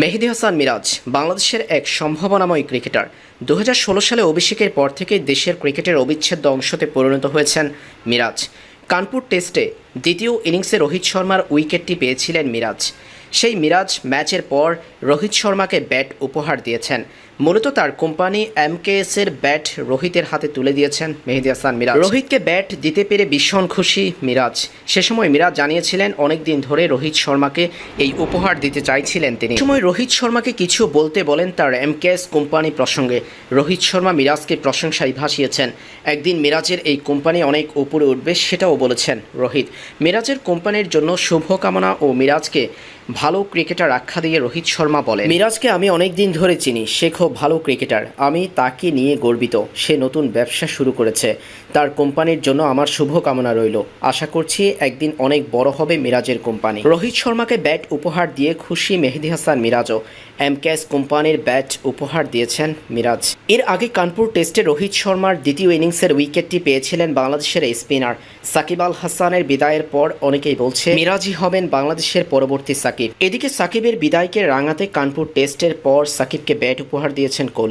মেহেদি হাসান মিরাজ, বাংলাদেশের এক সম্ভাবনাময় ক্রিকেটার। দু হাজার ষোলো সালে অভিষেকের পর থেকে দেশের ক্রিকেটের অবিচ্ছেদ্য অংশতে পরিণত হয়েছেন মিরাজ। কানপুর টেস্টে দ্বিতীয় ইনিংসে রোহিত শর্মার উইকেটটি পেয়েছিলেন মিরাজ। সেই মিরাজ ম্যাচের পর রোহিত শর্মাকে ব্যাট উপহার দিয়েছেন। মূলত তার কোম্পানি এমকেএস এর ব্যাট রোহিতের হাতে তুলে দিয়েছেন মেহেদি হাসান মিরাজ। রোহিতকে ব্যাট দিতে পেরে ভীষণ খুশি মিরাজ। সে সময় মিরাজ জানিয়েছিলেন অনেক দিন ধরে রোহিত শর্মাকে এই উপহার দিতে চাইছিলেন তিনি। সময় রোহিত শর্মাকে কিছু বলতে বলেন তার এমকেএস কোম্পানি প্রসঙ্গে। রোহিত শর্মা মিরাজকে প্রশংসায় ভাসিয়েছেন। একদিন মিরাজের এই কোম্পানি অনেক উপরে উঠবে সেটাও বলেছেন রোহিত। মিরাজের কোম্পানির জন্য শুভকামনা ও মিরাজকে ভালো ক্রিকেটার আখ্যা দিয়ে রোহিত শর্মা বলেন মিরাজকে আমি অনেক দিন ধরে চিনি সে খুব ভালো ক্রিকেটার। আমি তাকে নিয়ে গর্বিত সে নতুন ব্যবসা শুরু করেছে। তার কোম্পানির জন্য আমার শুভকামনা রইল। আশা করছি একদিন অনেক বড় হবে মিরাজের কোম্পানি। রোহিত শর্মাকে ব্যাট উপহার দিয়ে খুশি মেহেদি হাসান মিরাজও। এমকেএস কোম্পানির ব্যাট উপহার দিয়েছেন মিরাজ। এর আগে কানপুর টেস্টে রোহিত শর্মার দ্বিতীয় ইনিংসের উইকেটটি পেয়েছিলেন বাংলাদেশের স্পিনার সাকিব আল হাসানের বিদায়ের পর অনেকেই বলছে মিরাজই হবেন বাংলাদেশের পরবর্তী সাকিব। এদিকে সাকিবের বিদায়কে রাঙাতে কানপুর টেস্টের পর সাকিবকে ব্যাট উপহার দিয়েছেন কোহলি।